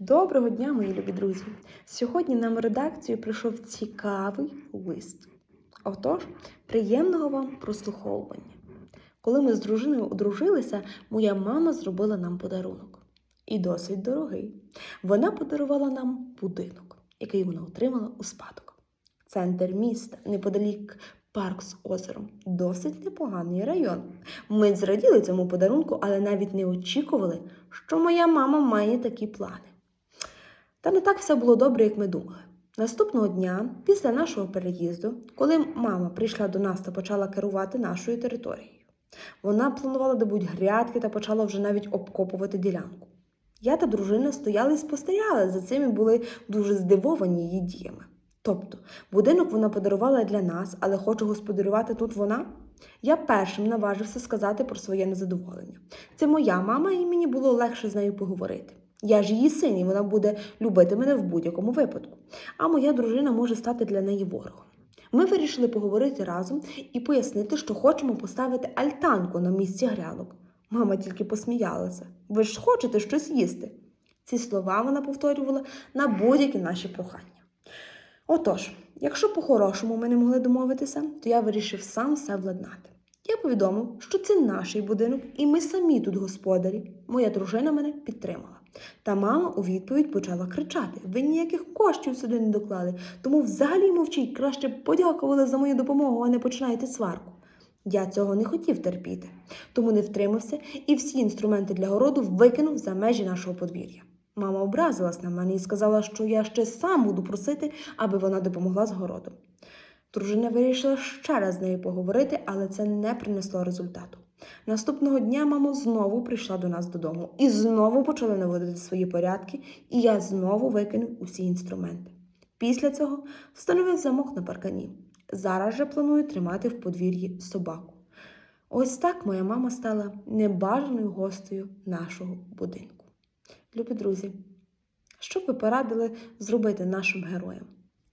Доброго дня, мої любі друзі! Сьогодні нам в редакцію прийшов цікавий лист. Отож, приємного вам прослуховування. Коли ми з дружиною одружилися, моя мама зробила нам подарунок. І досить дорогий. Вона подарувала нам будинок, який вона отримала у спадок. Центр міста, неподалік парк з озером. Досить непоганий район. Ми зраділи цьому подарунку, але навіть не очікували, що моя мама має такі плани. Та не так все було добре, як ми думали. Наступного дня, після нашого переїзду, коли мама прийшла до нас та почала керувати нашою територією, вона планувала добуть грядки та почала вже навіть обкопувати ділянку. Я та дружина стояли і спостерігали за цим і були дуже здивовані її діями. Тобто, будинок вона подарувала для нас, але хоче господарювати тут вона. Я першим наважився сказати про своє незадоволення. Це моя мама, і мені було легше з нею поговорити. Я ж її син, і вона буде любити мене в будь-якому випадку. А моя дружина може стати для неї ворогом. Ми вирішили поговорити разом і пояснити, що хочемо поставити альтанку на місці грядок. Мама тільки посміялася. Ви ж хочете щось їсти. Ці слова вона повторювала на будь-які наші прохання. Отож, якщо по-хорошому ми не могли домовитися, то я вирішив сам все владнати. Я повідомив, що це наш будинок, і ми самі тут господарі. Моя дружина мене підтримала. Та мама у відповідь почала кричати: ви ніяких коштів сюди не доклали, тому взагалі мовчіть, краще подякували за мою допомогу, а не починаєте сварку. Я цього не хотів терпіти, тому не втримався і всі інструменти для городу викинув за межі нашого подвір'я. Мама образилась на мене і сказала, що я ще сам буду просити, аби вона допомогла з городом. Дружина вирішила ще раз з нею поговорити, але це не принесло результату. Наступного дня мама знову прийшла до нас додому і знову почала наводити свої порядки, і я знову викинув усі інструменти. Після цього встановив замок на паркані. Зараз же планую тримати в подвір'ї собаку. Ось так моя мама стала небажаною гостею нашого будинку. Любі друзі, що б ви порадили зробити нашим героям?